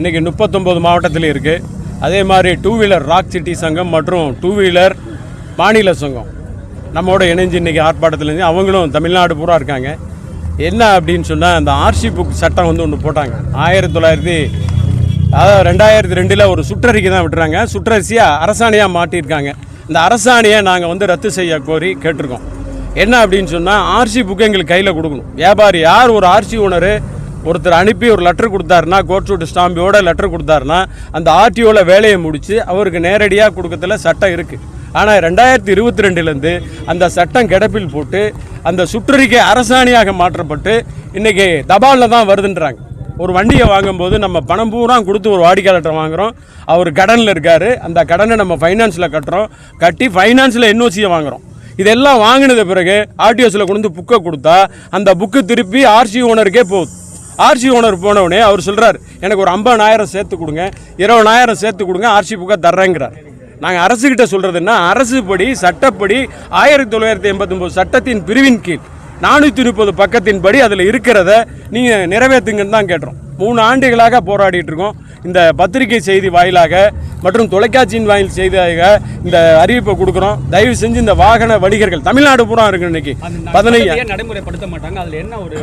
இன்றைக்கி முப்பத்தொம்போது மாவட்டத்தில் இருக்குது அதே மாதிரி டூ வீலர் ராக் சிட்டி சங்கம் மற்றும் டூ வீலர் மாநில சங்கம். நம்மோட இணைஞ்சு இன்றைக்கி ஆர்ப்பாட்டத்தில் இருந்து அவங்களும் தமிழ்நாடு பூரா இருக்காங்க. என்ன அப்படின்னு சொன்னால் அந்த ஆர்சி புக் சட்டம் வந்து ஒன்று போட்டாங்க. ஆயிரத்தி தொள்ளாயிரத்தி அதாவது ரெண்டாயிரத்தி ரெண்டில் ஒரு சுற்றறிக்கை தான் விட்டுறாங்க. சுற்றரிசியாக அரசாணையாக மாட்டியிருக்காங்க இந்த அரசாணையை நாங்கள் வந்து ரத்து செய்ய கோரி கேட்டிருக்கோம். என்ன அப்படின்னு சொன்னால் ஆர்சி புக்கு எங்களுக்கு கையில் கொடுக்கணும். வியாபாரி யார்? ஒரு ஆர்சி ஓனர் ஒருத்தர் அனுப்பி ஒரு லெட்டர் கொடுத்தாருன்னா கோட் ஸ்டாம்பியோட லெட்டர் கொடுத்தாருன்னா அந்த ஆர்டிஓவில் வேலையை முடித்து அவருக்கு நேரடியாக கொடுக்கறதுல சட்டம் இருக்குது ஆனால் ரெண்டாயிரத்தி இருபத்தி ரெண்டுலேருந்து அந்த சட்டம் கிடப்பில் போட்டு அந்த சுற்றறிக்கை அரசாணியாக மாற்றப்பட்டு இன்றைக்கி தபாலில் தான் வருதுன்றாங்க. ஒரு வண்டியை வாங்கும்போது நம்ம பணம் பூரா கொடுத்து ஒரு வாடிக்கையாளர்கிட்ட வாங்குகிறோம் அவர் கடனில் இருக்கார். அந்த கடனை நம்ம ஃபைனான்ஸில் கட்டுறோம். கட்டி ஃபைனான்ஸில் என்ஓசியை வாங்குறோம். இதெல்லாம் வாங்கினது பிறகு ஆர்டிஓஸில் கொண்டு புக்கை கொடுத்தா அந்த புக்கு திருப்பி ஆர்சி ஓனருக்கே போகுது. ஆர்சி ஓனர் போனவுடனே அவர் சொல்கிறார் எனக்கு ஒரு ஐம்பதாயிரம் சேர்த்து கொடுங்க இருபதாயிரம் சேர்த்து கொடுங்க ஆர்சி புக்கை தர்றேங்கிறார். நாங்கள் அரசுக்கிட்ட சொல்கிறதுன்னா அரசுப்படி சட்டப்படி ஆயிரத்தி தொள்ளாயிரத்தி எண்பத்தொம்போது சட்டத்தின் பிரிவின் கீழ் நானூற்றி முப்பது பக்கத்தின் படி அதில் இருக்கிறத நீங்கள் நிறைவேற்றுங்கன்னு தான் கேட்டுறோம் மூணு ஆண்டுகளாக போராடிட்டு இருக்கோம். இந்த பத்திரிகை செய்தி வாயிலாக மற்றும் தொலைக்காட்சியின் வாயில் செய்தியாக இந்த அறிவிப்பை கொடுக்குறோம். தயவு செஞ்சு இந்த வாகன வணிகர்கள் தமிழ்நாடு பூரா இருக்கு இன்னைக்கு பதினைஞ்சு நடைமுறைப்படுத்த மாட்டாங்க? அதுல என்ன ஒரு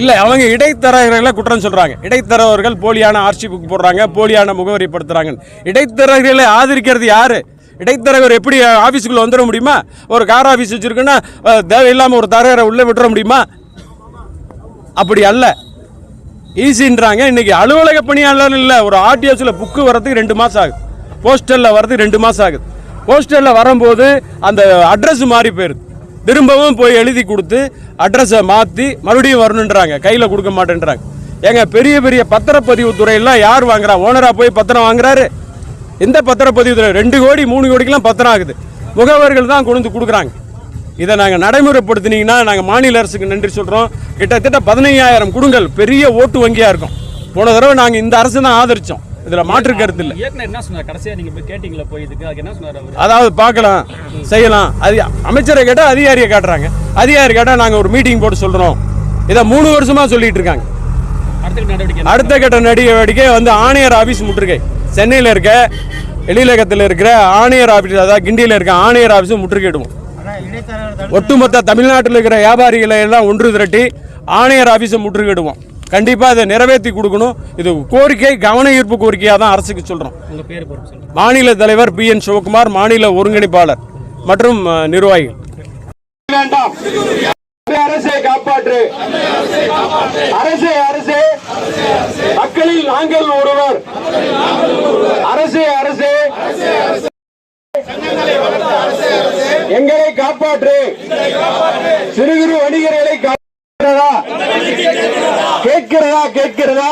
இல்லை அவங்க இடைத்தரகர்களை குற்றம் சொல்கிறாங்க இடைத்தரகர்கள் போலியான ஆர்சி புக் போடுறாங்க போலியான முகவரி படுத்துறாங்க இடைத்தரகர்களை ஆதரிக்கிறது யாரு? இடைத்தரகர் எப்படி ஆஃபீஸுக்குள்ளே வந்துட முடியுமா? ஒரு கார் ஆஃபீஸ் வச்சுருக்குன்னா தேவையில்லாமல் ஒரு தரகரை உள்ளே விட்டுற முடியுமா? அப்படி அல்ல. ஈஸின்றாங்க. இன்றைக்கி அலுவலக பணியாளர் இல்லை ஒரு ஆர்டிஎஸில் புக்கு வரதுக்கு ரெண்டு மாதம் ஆகுது. போஸ்டலில் வரதுக்கு ரெண்டு மாதம் ஆகுது. போஸ்டலில் வரும்போது அந்த அட்ரஸ் மாறி போயிருது. திரும்பவும் போய் எழுதி கொடுத்து அட்ரஸை மாற்றி மறுபடியும் வரணுன்றாங்க. கையில் கொடுக்க மாட்டேன்றாங்க. ஏங்க பெரிய பெரிய பத்திரப்பதிவு துறையெல்லாம் யார் வாங்குறா? ஓனராக போய் பத்திரம் வாங்குறாரு? எந்த பத்திரப்பதிவு துறை ரெண்டு கோடி மூணு கோடிக்கெல்லாம் பத்திரம் ஆகுது. முகவர்கள் தான் கொண்டு வந்து கொடுக்குறாங்க. இதை நாங்கள் நடைமுறைப்படுத்தினீங்கன்னா நாங்கள் மாநில அரசுக்கு நன்றி சொல்கிறோம் கிட்டத்தட்ட பதினையாயிரம் குடுங்கள் பெரிய ஓட்டு வங்கியாக இருக்கும். போன தடவை நாங்கள் இந்த அரசு தான் ஆதரித்தோம் இதில் மாற்று கருத்து இல்லை. இயக்குனர் என்ன சொன்னார்? கடைசியா நீங்க போய் கேட்டீங்களா போய் இதுக்கு? அதுக்கு என்ன சொன்னார் அவரு? அதாவது பார்க்கலாம் செய்யலாம். அது அமைச்சரை கேட்டால் அதிகாரியை காட்டுறாங்க. அதிகாரி கேட்டால் நாங்கள் ஒரு மீட்டிங் போட்டு சொல்கிறோம் இதை மூணு வருஷமாக சொல்லிட்டு இருக்காங்க. அடுத்த கட்ட நடவடிக்கை வந்து ஆணையர் ஆபீஸ் முற்றுகை. சென்னையில் இருக்க எழிலகத்தில் இருக்கிற ஆணையர் ஆபீஸ் அதாவது கிண்டியில் இருக்க ஆணையர் ஆபீஸும் முற்றுகையிடுவோம் ஒட்டுமொத்த தமிழ்நாட்டில் இருக்கிற வியாபாரிகளை எல்லாம் ஒன்று திரட்டி ஆணையர் ஆபீஸை முற்றுகையிடுவோம். கண்டிப்பாக இதை நிறைவேற்றி கொடுக்கணும். இது கோரிக்கை கவன ஈர்ப்பு கோரிக்கையாக தான் அரசுக்கு சொல்கிறோம் மாநில தலைவர் பி என் சிவகுமார் மாநில ஒருங்கிணைப்பாளர் மற்றும் நிர்வாகிகள். அரசை காப்பாற்று. அரசே அரசே. மக்களில் நாங்கள் ஒருவர். அரசே அரசே. எங்களை காப்பாற்று. சிறு குறு வணிகர்களை காப்பாற்றுகிறதா? கேட்கிறதா கேட்கிறதா?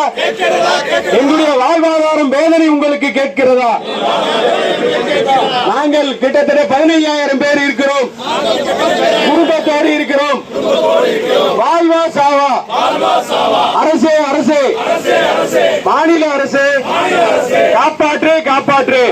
எங்களுடைய வாழ்வாதாரம் வேதனை உங்களுக்கு கேட்கிறதா? நாங்கள் கிட்டத்தட்ட பதினைஞ்சாயிரம் பேர் இருக்கிறோம். குடும்பத்தோடு இருக்கிறோம். வாழ்வா சாவா? அரசே அரசே. மாநில அரசு. காப்பாற்று காப்பாற்று.